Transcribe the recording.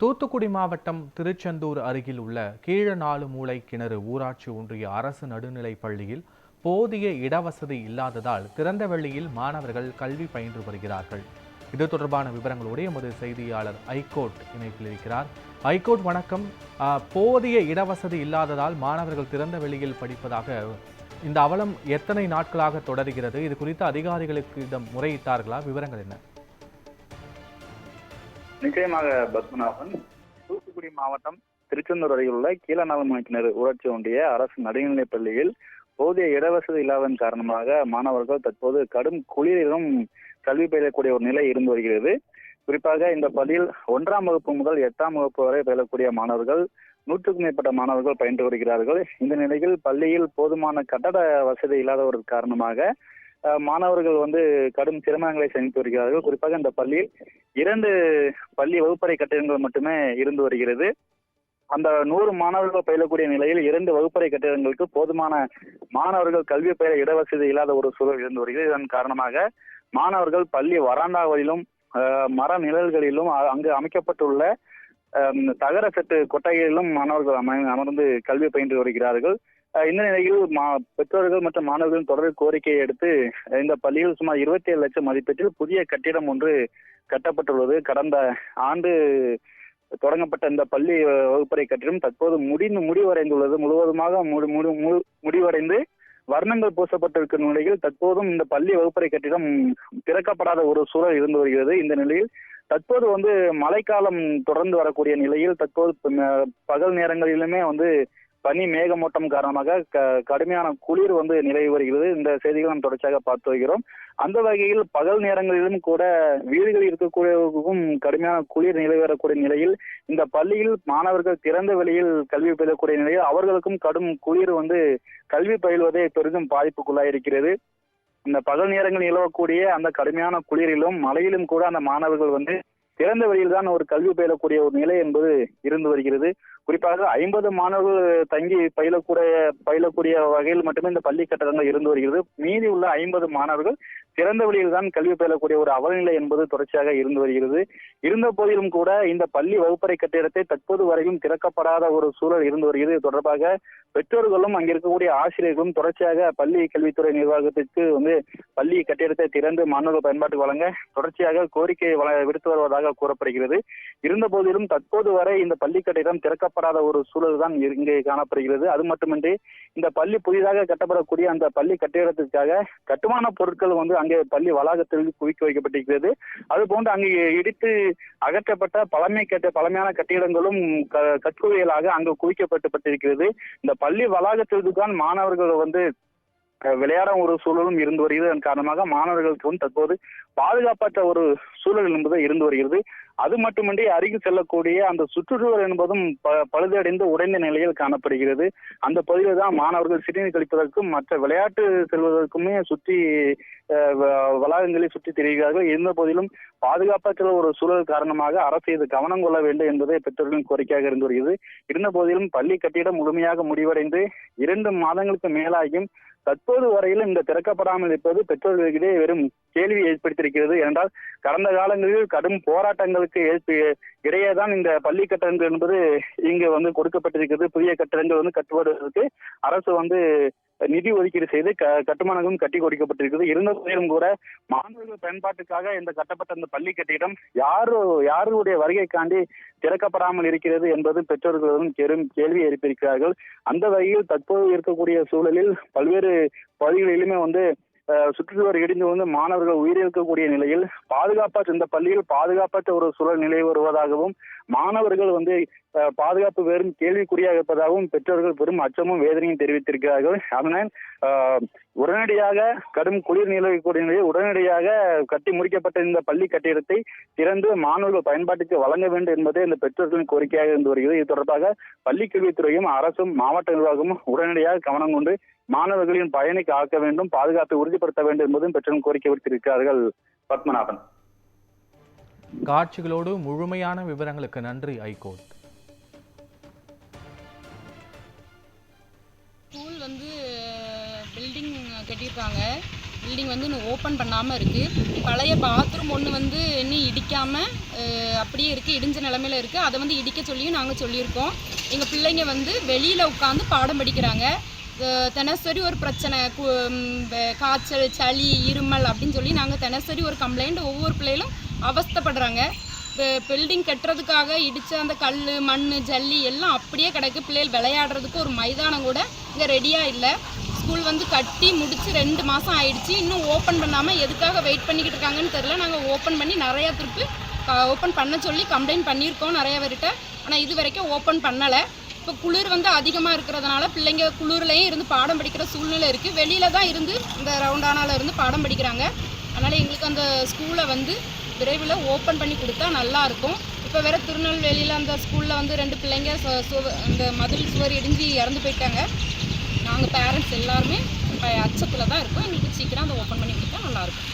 தூத்துக்குடி மாவட்டம் திருச்செந்தூர் அருகில் உள்ள கீழநாலு மூளை கிணறு ஊராட்சி ஒன்றிய அரசு நடுநிலைப் பள்ளியில் போதிய இடவசதி இல்லாததால் திறந்த வெளியில் மாணவர்கள் கல்வி பயின்று வருகிறார்கள். இது தொடர்பான விவரங்களோடு எமது செய்தியாளர் ஐகோர்ட் இணைப்பில் இருக்கிறார். ஐகோர்ட் வணக்கம். போதிய இடவசதி இல்லாததால் மாணவர்கள் திறந்த வெளியில் படிப்பதாக இந்த அவலம் எத்தனை நாட்களாக தொடர்கிறது? இது குறித்து அதிகாரிகளுக்கு இடம் முறையிட்டார்களா? விவரங்கள் என்ன? நிச்சயமாக பத்மநாபன். தூத்துக்குடி மாவட்டம் திருச்செந்தூர் அருகில் உள்ள கீழநாதமணிக்கிணறு ஊராட்சி ஒன்றிய அரசு நடுநிலைப் பள்ளியில் போதிய இடவசதி இல்லாததன் காரணமாக மாணவர்கள் தற்போது கடும் குளிரிலும் கல்வி பயிலக்கூடிய ஒரு நிலை இருந்து வருகிறது. குறிப்பாக இந்த பள்ளியில் ஒன்றாம் வகுப்பு முதல் எட்டாம் வகுப்பு வரை பயிலக்கூடிய மாணவர்கள் நூற்றுக்கும் மேற்பட்ட மாணவர்கள் பயின்று வருகிறார்கள். இந்த நிலையில் பள்ளியில் போதுமான கட்டட வசதி இல்லாத ஒரு காரணமாக மாணவர்கள் வந்து கடும் சிரமங்களை சந்தித்து வருகிறார்கள். குறிப்பாக இந்த பள்ளியில் இரண்டு பள்ளி வகுப்பறை கட்டிடங்கள் மட்டுமே இருந்து வருகிறது. அந்த நூறு மாணவர்கள் பயிலக்கூடிய நிலையில் இரண்டு வகுப்பறை கட்டிடங்களுக்கு போதுமான மாணவர்கள் கல்வி பயில இடவசதி இல்லாத ஒரு சூழல் இருந்து வருகிறது. இதன் காரணமாக மாணவர்கள் பள்ளி வராண்டாவதிலும் மர நிழல்களிலும் அ- அங்கு அமைக்கப்பட்டுள்ள தகர செட்டு கொட்டகைகளிலும் மாணவர்கள் அம- அமர்ந்து கல்வி பயின்று வருகிறார்கள். இந்த நிலையில் மா பெற்றோர்கள் மற்றும் மாணவர்களின் தொடர் கோரிக்கையை எடுத்து இந்த பள்ளியில் சுமார் இருபத்தி ஏழு லட்சம் மதிப்பீட்டில் புதிய கட்டிடம் ஒன்று கட்டப்பட்டுள்ளது. கடந்த ஆண்டு தொடங்கப்பட்ட இந்த பள்ளி வகுப்பறை கட்டிடம் தற்போது முடிந்து முடிவடைந்துள்ளது. முழுவதுமாக மு- முடிவடைந்து வர்ணங்கள் பூசப்பட்டிருக்கும் நிலையில் தற்போதும் இந்த பள்ளி வகுப்பறை கட்டிடம் திறக்கப்படாத ஒரு சூழல் இருந்து வருகிறது. இந்த நிலையில் தற்போது வந்து மழைக்காலம் தொடர்ந்து வரக்கூடிய நிலையில் தற்போது பகல் நேரங்களிலுமே வந்து பனி மேகமூட்டம் காரணமாக க- கடுமையான குளிர் வந்து நிலவி வருகிறது. இந்த செய்திகளை நாம் தொடர்ச்சியாக பார்த்து வருகிறோம். அந்த வகையில் பகல் நேரங்களிலும் கூட வீடுகளில் இருக்கக்கூடியவர்களுக்கும் கடுமையான குளிர் நிலவி வரக்கூடிய நிலையில் இந்த பள்ளியில் மாணவர்கள் திறந்த வெளியில் கல்வி பயிலக்கூடிய நிலையில் அவர்களுக்கும் கடும் குளிர் வந்து கல்வி பயில்வதே பெரிதும் பாதிப்புக்குள்ளாயிருக்கிறது இந்த பகல் நேரங்களில் நிலவக்கூடிய அந்த கடுமையான குளிரிலும் மழையிலும் கூட அந்த மாணவர்கள் வந்து திறந்த வெளியில் தான் ஒரு கல்வி பயிலக்கூடிய ஒரு நிலை என்பது இருந்து வருகிறது. குறிப்பாக ஐம்பது மாணவர்கள் தங்கி பயிலக்கூடிய பயிலக்கூடிய வகையில் மட்டுமே இந்த பள்ளி கட்டடங்கள் இருந்து வருகிறது. மீதி உள்ள ஐம்பது மாணவர்கள் திறந்த வழியில் தான் கல்வி பயிலக்கூடிய ஒரு அவலநிலை என்பது தொடர்ச்சியாக இருந்து வருகிறது. இருந்த போதிலும் கூட இந்த பள்ளி வகுப்பறை கட்டிடத்தை தற்போது வரையும் திறக்கப்படாத ஒரு சூழல் இருந்து வருகிறது. இது தொடர்பாக பெற்றோர்களும் அங்கிருக்கக்கூடிய ஆசிரியர்களும் தொடர்ச்சியாக பள்ளி கல்வித்துறை நிர்வாகத்திற்கு வந்து பள்ளி கட்டிடத்தை திறந்து மாணவர்கள் பயன்பாட்டுக்கு வழங்க தொடர்ச்சியாக கோரிக்கை விடுத்து வருவதாக கூறப்படுகிறது. இருந்த போதிலும் தற்போது வரை இந்த பள்ளி கட்டிடம் திறக்கப்படாத ஒரு சூழல் தான் இங்கே காணப்படுகிறது. அது மட்டுமின்றி இந்த பள்ளி புதிதாக கட்டப்படக்கூடிய அந்த பள்ளி கட்டிடத்திற்காக கட்டுமான பொருட்கள் வந்து அங்கே பள்ளி வளாகத்தில் குவிக்க வைக்கப்பட்டிருக்கிறது. அதுபோன்று அங்கு இடித்து அகற்றப்பட்ட பழமை கட்ட பழமையான கட்டிடங்களும் க- கற்குவியலாக அங்கு குவிக்கப்பட்டுப்பட்டிருக்கிறது. இந்த பள்ளி வளாகத்திற்கு தான் மாணவர்கள் வந்து விளையாடும் ஒரு சூழலும் இருந்து வருகிறது. காரணமாக மாணவர்களுக்கும் தற்போது பாதுகாப்பற்ற ஒரு சூழல் என்பது இருந்து வருகிறது. அது மட்டுமின்றி அருகில் செல்லக்கூடிய அந்த சுற்றுச்சூழல் என்பதும் பழுதடைந்து உடைந்த நிலையில் காணப்படுகிறது. அந்த பகுதியில் தான் மாணவர்கள் சிறுநீர் கழிப்பதற்கும் மற்ற விளையாட்டு செல்வதற்குமே சுற்றி அஹ், வளாகங்களை சுற்றி தெரிகிறார்கள். இருந்த போதிலும் பாதுகாப்பற்ற ஒரு சூழல் காரணமாக அரசு இது கவனம் கொள்ள வேண்டும் என்பதே பெற்றோர்களின் கோரிக்கையாக இருந்து வருகிறது. இருந்த போதிலும் பள்ளி கட்டிடம் முழுமையாக முடிவடைந்து இரண்டு மாதங்களுக்கு மேலாகியும் தற்போது வரையிலும் இந்த திறக்கப்படாமல் இருப்பது பெற்றோர்களிடையே வெறும் கேள்வி ஏற்படுத்தியிருக்கிறது. என்றால் கடந்த காலங்களில் கடும் போராட்டங்களுக்கு ஏற்ப இடையேதான் இந்த பள்ளி கட்டடங்கள் என்பது இங்கு வந்து கொடுக்கப்பட்டிருக்கிறது. புதிய கட்டடங்கள் வந்து கட்டுவதற்கு அரசு வந்து நிதி ஒதுக்கீடு செய்து க கட்டுமானங்களும் கட்டி கொடுக்கப்பட்டிருக்கிறது. இருந்த போதிலும் கூட மாணவர்கள் பயன்பாட்டுக்காக இந்த கட்டப்பட்ட இந்த பள்ளி கட்டிடம் யாரு யாருடைய வருகைக்காண்டி திறக்கப்படாமல் இருக்கிறது என்பது பெற்றோர்களும் பெரும் கேள்வி எழுப்பியிருக்கிறார்கள். அந்த வகையில் தற்போது இருக்கக்கூடிய சூழலில் பல்வேறு பகுதிகளிலுமே வந்து சுற்றுச்சுவர் இடிந்து வந்து மாணவர்கள் உயிரிழக்கக்கூடிய நிலையில் பாதுகாப்பற்ற இந்த பள்ளியில் பாதுகாப்பற்ற ஒரு சூழல் நிலை வருவதாகவும் மாணவர்கள் வந்து பாதுகாப்பு வெறும் கேள்விக்குறியாக இருப்பதாகவும் பெற்றோர்கள் பெரும் அச்சமும் வேதனையும் தெரிவித்திருக்கிறார்கள். அதனால் உடனடியாக கடும் குளிர் நிலவக்கூடிய நிலையில் உடனடியாக கட்டி முடிக்கப்பட்ட இந்த பள்ளி கட்டிடத்தை திறந்து மாணவர்கள் பயன்பாட்டுக்கு வழங்க வேண்டும் என்பதே இந்த பெற்றோர்களின் கோரிக்கையாக இருந்து வருகிறது. இது தொடர்பாக பள்ளி கல்வித்துறையும் அரசும் மாவட்ட நிர்வாகமும் உடனடியாக கவனம் கொண்டு மாணவர்களின் பயனை ஆக்க வேண்டும் பாதுகாப்பை உறுதிப்படுத்த வேண்டும் என்பதும் பெற்றோர் கோரிக்கை விடுத்திருக்கிறார்கள் பத்மநாபன். காட்சிகளோடு முழுமையான விவரங்களுக்கு நன்றி ஐகோர்ட். பில்டிங் வந்து இன்னும் ஓப்பன் பண்ணாமல் இருக்குது பழைய பாத்ரூம் ஒன்று வந்து இன்னும் இடிக்காமல் அப்படியே இருக்குது இடிஞ்ச நிலமையில இருக்குது அதை வந்து இடிக்க சொல்லியும் நாங்கள் சொல்லியிருக்கோம். எங்கள் பிள்ளைங்க வந்து வெளியில் உட்காந்து பாடம் படிக்கிறாங்க. தினசரி ஒரு பிரச்சனை காய்ச்சல் சளி இருமல் அப்படின்னு சொல்லி நாங்கள் தினசரி ஒரு கம்ப்ளைண்ட் ஒவ்வொரு பிள்ளைகளும் அவஸ்தைப்படுறாங்க. பில்டிங் கட்டுறதுக்காக இடித்த அந்த கல் மண் ஜல்லி எல்லாம் அப்படியே கிடக்கு. பிள்ளைகள் விளையாடுறதுக்கு ஒரு மைதானம் கூட இங்கே ரெடியாக இல்லை. ஸ்கூல் வந்து கட்டி முடிச்சு ரெண்டு மாதம் ஆயிடுச்சு. இன்னும் ஓப்பன் பண்ணாமல் எதுக்காக வெயிட் பண்ணிக்கிட்டு இருக்காங்கன்னு தெரில நாங்கள் ஓப்பன் பண்ணி நிறையா திருப்பி ஓப்பன் பண்ண சொல்லி கம்ப்ளைண்ட் பண்ணியிருக்கோம் நிறைய பேர்கிட்ட. ஆனால் இது வரைக்கும் ஓப்பன் பண்ணலை. இப்போ குளிர் வந்து அதிகமாக இருக்கிறதுனால பிள்ளைங்க குளிர்லேயும் இருந்து பாடம் படிக்கிற சூழ்நிலை இருக்குது வெளியில தான் இருந்து இந்த ரவுண்டானால இருந்து பாடம் படிக்கிறாங்க. அதனால் எங்களுக்கு அந்த ஸ்கூலை வந்து விரைவில் ஓப்பன் பண்ணி கொடுத்தா நல்லாயிருக்கும் இப்போ வேறு திருநெல்வேலியில் அந்த ஸ்கூலில் வந்து ரெண்டு பிள்ளைங்க சு- அந்த மதில் சுவர் இடிஞ்சு இறந்து போயிட்டாங்க. நாங்கள் பேரண்ட்ஸ் எல்லாருமே இப்போ அச்சத்தில் தான் இருக்கும். எங்களுக்கு சீக்கிரம் அதை ஓப்பன் பண்ணி கொடுத்தா நல்லாயிருக்கும்